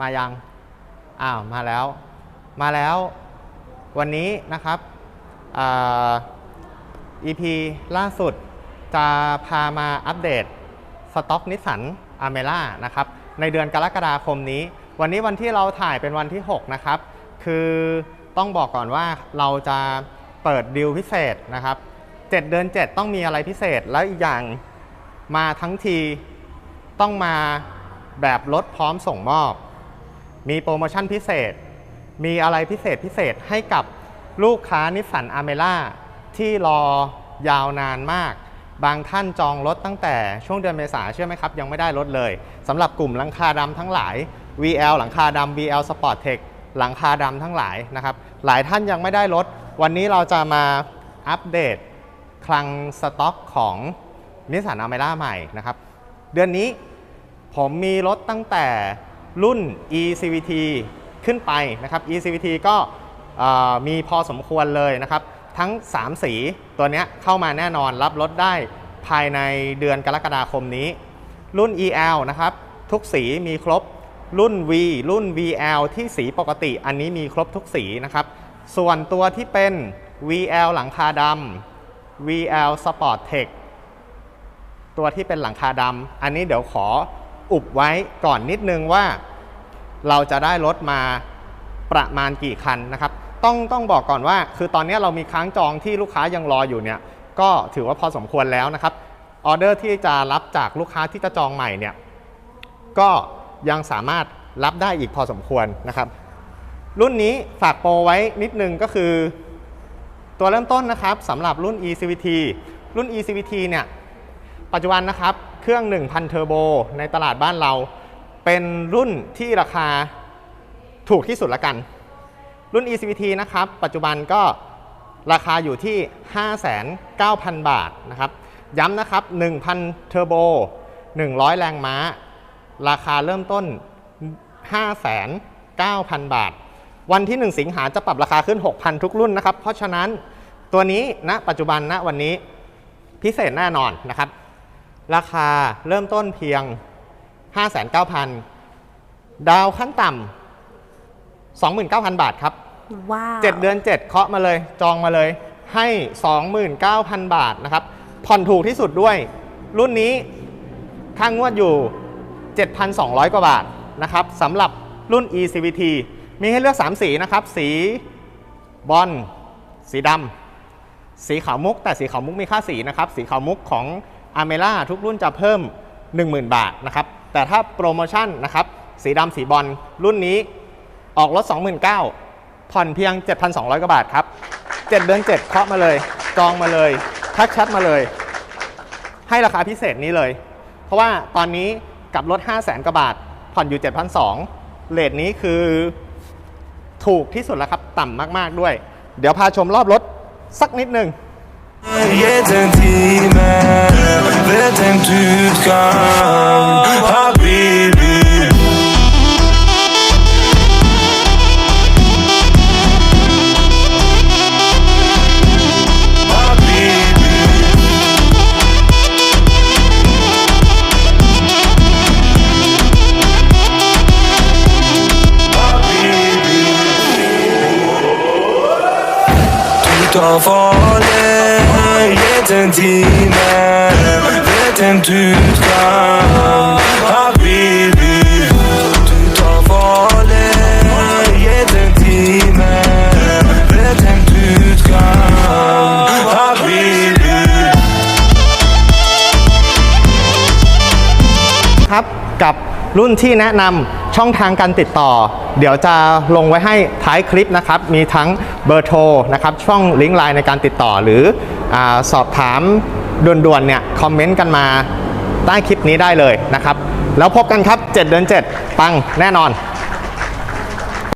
มายังอ้าวมาแล้ว มาแล้ววันนี้นะครับอ่า EP ล่าสุดจะพามาอัปเดตสต็อกนิสสันอเมร่านะครับในเดือนกรกฎาคมนี้ วันนี้วันที่เราถ่ายเป็นวันที่ 6 นะครับ คือต้องบอกก่อนว่าเราจะเปิดดิวพิเศษนะครับ 7 เดือน 7 ต้องมีอะไรพิเศษ แล้วอีกอย่างมาทั้งทีต้องมาแบบลดพร้อมส่งมอบ มีโปรโมชั่นพิเศษ มีอะไรพิเศษพิเศษให้กับลูกค้านิสสันอเมร่าที่รอยาวนานมาก บางท่านจองรถตั้งแต่ช่วงเดือนเมษาเชื่อไหมครับ ยังไม่ได้รถเลยสำหรับกลุ่มหลังคาดำทั้งหลาย VL หลังคาดำ VL Sport Tech หลังคาดำทั้งหลายนะครับ หลายท่านยังไม่ได้รถ วันนี้เราจะมาอัปเดตคลังสต็อกของนิสสันอเมร่าใหม่นะครับ เดือนนี้ผมมีรถตั้งแต่ รุ่น eCVT ขึ้นไปนะครับ eCVT ก็มีพอสมควรเลยนะครับ ทั้ง 3 สีตัวนี้เข้ามาแน่นอนรับรถได้ภายในเดือนกรกฎาคมนี้ รุ่น EL นะครับ ทุกสีมีครบรุ่น V รุ่น VL ที่สีปกติ อันนี้มีครบทุกสีนะครับ ส่วนตัวที่เป็น VL หลังคาดำ VL Sport Tech ตัวที่เป็นหลังคาดำอันนี้เดี๋ยวขออุบไว้ก่อนนิดนึงว่า เราจะได้รถมาประมาณกี่คันนะครับต้องต้องบอกก่อนว่า คือตอนนี้เรามีค้างจองที่ลูกค้ายังรออยู่เนี่ยก็ถือว่าพอสมควรแล้วนะครับออเดอร์ที่จะรับจากลูกค้าที่จะจองใหม่เนี่ยก็ยังสามารถรับได้อีกพอสมควรนะครับ รุ่นนี้ฝากโปรไว้นิดนึงก็คือ ตัวเริ่มต้นนะครับสำหรับรุ่น eCVT รุ่น eCVT เนี่ยปัจจุบันนะครับเครื่อง 1,000 เทอร์โบในตลาดบ้านเรา เป็นรุ่นที่ราคาถูกที่สุดละกัน รุ่น eCVT นะครับ ปัจจุบันก็ราคาอยู่ที่ 59,000 บาทนะครับ ย้ำนะครับ 1,000 เทอร์โบ 100 แรงม้า ราคาเริ่มต้น 59,000 บาท วันที่ 1 สิงหาจะปรับราคาขึ้น 6,000 ทุกรุ่นนะครับ เพราะฉะนั้นตัวนี้ณปัจจุบันณวันนี้พิเศษแน่นอนนะครับ ราคาเริ่มต้นเพียง 59,000 ดาวขั้นต่ำ29,000 บาทครับ ว้าว7เดือน 7 เคาะมาเลยจองมาเลยให้ 29,000 บาทนะครับ ผ่อนถูกที่สุดด้วย รุ่นนี้ค่างวดอยู่ 7,200 กว่าบาทนะครับสำหรับรุ่น eCVT มีให้เลือก 3 สีนะครับ สีบอลสีดำสีขาวมุก แต่สีขาวมุกมีค่าสีนะครับ สีขาวมุกของ a m e r a ทุกรุ่นจะเพิ่ม 10,000 บาทนะครับ แต่ถ้าโปรโมชั่นนะครับสีดำสีบอลรุ่นนี้ออกรถ 29,000ผ่อนเพียง 7,200 กว่าบาทครับ 7 เดือน 7 เคาะมาเลยจองมาเลยทักแชทมาเลย ให้ราคาพิเศษนี้เลย เพราะว่าตอนนี้กับรถ 5 0 0 0 0 0 กว่าบาท ผ่อนอยู่ 7,200 เลทนี้คือถูกที่สุดแล้วครับต่ำมากๆด้วย เดี๋ยวพาชมรอบรถสักนิดหนึ่ง Jeden timen vet en tutkan Tout en farlig Jeden timen vet en tutkan Habibi Tout en farlig Jeden timen vet en tutkan Habibi ครับกับ รุ่นที่แนะนำช่องทางการติดต่อ เดี๋ยวจะลงไว้ให้ท้ายคลิปนะครับ มีทั้งเบอร์โทรนะครับ ช่องลิงก์ไลน์ในการติดต่อหรืออสอบถามด่วนๆเนี่ยคอมเมนต์กันมาใต้คลิปนี้ได้เลยนะครับ แล้วพบกันครับ 7 เดือน 7 ปังแน่นอน